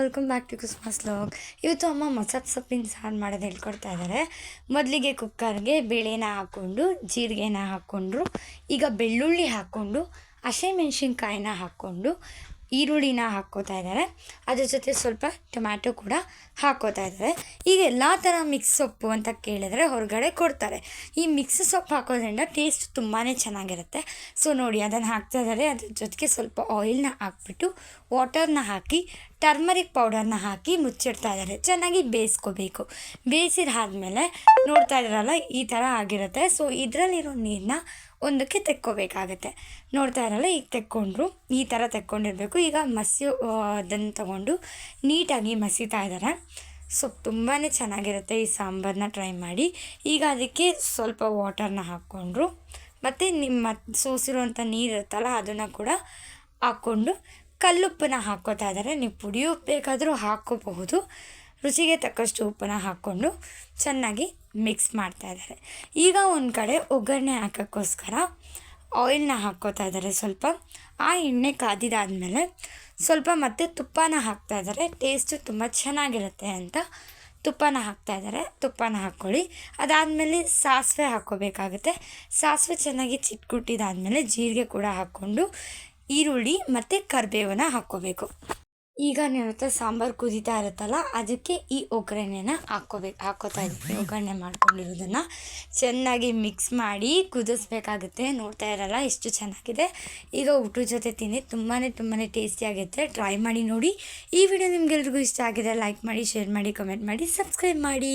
Welcome back to Christmas log ಇವತ್ತು ಅಮ್ಮ ಮಸಾಪ್ ಸೊಪ್ಪಿನ ಸಾರು ಮಾಡೋದು ಹೇಳ್ಕೊಡ್ತಾ ಇದ್ದಾರೆ ಮೊದಲಿಗೆ ಕುಕ್ಕರ್ಗೆ ಬೇಳೆನ ಹಾಕ್ಕೊಂಡು, ಜೀರಿಗೆನ ಹಾಕ್ಕೊಂಡ್ರು. ಈಗ ಬೆಳ್ಳುಳ್ಳಿ ಹಾಕ್ಕೊಂಡು ಹಸಿಮೆಣ್ಸಿನ್ಕಾಯಿನ ಹಾಕ್ಕೊಂಡು, ಈರುಳ್ಳಿನ ಹಾಕ್ಕೋತಾ ಇದ್ದಾರೆ ಅದ್ರ ಜೊತೆ ಸ್ವಲ್ಪ ಟೊಮ್ಯಾಟೊ ಕೂಡ ಹಾಕ್ಕೋತಾ ಇದ್ದಾರೆ ಈಗ ಎಲ್ಲ ಥರ ಮಿಕ್ಸ್ ಸೊಪ್ಪು ಅಂತ ಕೇಳಿದ್ರೆ ಹೊರಗಡೆ ಕೊಡ್ತಾರೆ. ಈ ಮಿಕ್ಸ್ ಸೊಪ್ಪು ಹಾಕೋದ್ರಿಂದ ಟೇಸ್ಟ್ ತುಂಬಾ ಚೆನ್ನಾಗಿರುತ್ತೆ. ಸೊ ನೋಡಿ, ಅದನ್ನು ಹಾಕ್ತಾ ಇದ್ದಾರೆ ಅದ್ರ ಜೊತೆಗೆ ಸ್ವಲ್ಪ ಆಯಿಲ್ನ ಹಾಕ್ಬಿಟ್ಟು ವಾಟರ್ನ ಹಾಕಿ ಟರ್ಮರಿಕ್ ಪೌಡರ್ನ ಹಾಕಿ ಮುಚ್ಚಿಡ್ತಾ ಇದ್ದಾರೆ. ಚೆನ್ನಾಗಿ ಬೇಯಿಸ್ಕೋಬೇಕು. ಬೇಯಿಸಿದಾದ್ಮೇಲೆ ನೋಡ್ತಾ ಇದ್ದಾರಲ್ಲ, ಈ ಥರ ಆಗಿರುತ್ತೆ. ಸೊ, ಇದರಲ್ಲಿರೋ ನೀರನ್ನ ಒಂದಕ್ಕೆ ತೆಕ್ಕೋಬೇಕಾಗತ್ತೆ. ನೋಡ್ತಾ ಇರಲ್ಲ ಈಗ ತೆಕ್ಕೊಂಡ್ರು ಈ ಥರ ತೆಕ್ಕೊಂಡಿರಬೇಕು. ಈಗ ಮಸಿ ಅದನ್ನು ತಗೊಂಡು ನೀಟಾಗಿ ಮಸೀತಾ ಇದ್ದಾರೆ. ಸೊ ತುಂಬಾ ಚೆನ್ನಾಗಿರುತ್ತೆ ಈ ಸಾಂಬಾರನ್ನ ಟ್ರೈ ಮಾಡಿ. ಈಗ ಅದಕ್ಕೆ ಸ್ವಲ್ಪ ವಾಟರ್ನ ಹಾಕ್ಕೊಂಡ್ರು. ಮತ್ತು ನಿಮ್ಮ ಸೋಸಿರುವಂಥ ನೀರು ಇರುತ್ತಲ್ಲ ಅದನ್ನು ಕೂಡ ಹಾಕ್ಕೊಂಡು ಕಲ್ಲುಪ್ಪನ್ನ ಹಾಕ್ಕೋತಾ ನೀವು ಪುಡಿ ಉಪ್ಪು ಬೇಕಾದರೂ ಹಾಕ್ಕೋಬಹುದು. ರುಚಿಗೆ ತಕ್ಕಷ್ಟು ಉಪ್ಪನ್ನ ಹಾಕ್ಕೊಂಡು ಚೆನ್ನಾಗಿ ಮಿಕ್ಸ್ ಮಾಡ್ತಾ ಇದ್ದಾರೆ ಈಗ ಒಂದು ಕಡೆ ಒಗ್ಗರಣೆ ಹಾಕೋಕ್ಕೋಸ್ಕರ ಆಯಿಲ್ನ ಹಾಕ್ಕೋತಾ ಇದ್ದಾರೆ ಸ್ವಲ್ಪ. ಆ ಎಣ್ಣೆ ಕಾದಿದಾದಮೇಲೆ ಸ್ವಲ್ಪ ಮತ್ತೆ ತುಪ್ಪನ ಹಾಕ್ತಾ ಇದ್ದಾರೆ ಟೇಸ್ಟು ತುಂಬ ಚೆನ್ನಾಗಿರುತ್ತೆ ಅಂತ ತುಪ್ಪನ ಹಾಕ್ತಾ ಇದ್ದಾರೆ ತುಪ್ಪನ ಹಾಕ್ಕೊಳ್ಳಿ. ಅದಾದಮೇಲೆ ಸಾಸಿವೆ ಹಾಕ್ಕೋಬೇಕಾಗುತ್ತೆ. ಸಾಸಿವೆ ಚೆನ್ನಾಗಿ ಚಿಟ್ಕುಟ್ಟಿದಾದಮೇಲೆ ಜೀರಿಗೆ ಕೂಡ ಹಾಕ್ಕೊಂಡು ಈರುಳ್ಳಿ ಮತ್ತು ಕರಿಬೇವನ್ನ ಹಾಕ್ಕೋಬೇಕು. ಈಗ ನಿನ್ನ ಸಾಂಬಾರು ಕುದೀತಾ ಇರುತ್ತಲ್ಲ, ಅದಕ್ಕೆ ಈ ಒಗ್ಗರಣೆನ ಹಾಕ್ಕೋಬೇಕು ಹಾಕೋತಾ ಇದ್ದೀವಿ ಒಗ್ಗರಣೆ ಮಾಡ್ಕೊಂಡಿರೋದನ್ನು ಚೆನ್ನಾಗಿ ಮಿಕ್ಸ್ ಮಾಡಿ ಕುದಿಸ್ಬೇಕಾಗುತ್ತೆ. ನೋಡ್ತಾ ಇರಲ್ಲ, ಎಷ್ಟು ಚೆನ್ನಾಗಿದೆ. ಈಗ ಊಟದ ಜೊತೆ ತಿನ್ನಿ. ತುಂಬಾ ತುಂಬಾ ಟೇಸ್ಟಿಯಾಗಿರುತ್ತೆ ಟ್ರೈ ಮಾಡಿ ನೋಡಿ. ಈ ವಿಡಿಯೋ ನಿಮಗೆಲ್ರಿಗೂ ಇಷ್ಟ ಆಗಿದೆ ಲೈಕ್ ಮಾಡಿ ಶೇರ್ ಮಾಡಿ ಕಮೆಂಟ್ ಮಾಡಿ ಸಬ್ಸ್ಕ್ರೈಬ್ ಮಾಡಿ.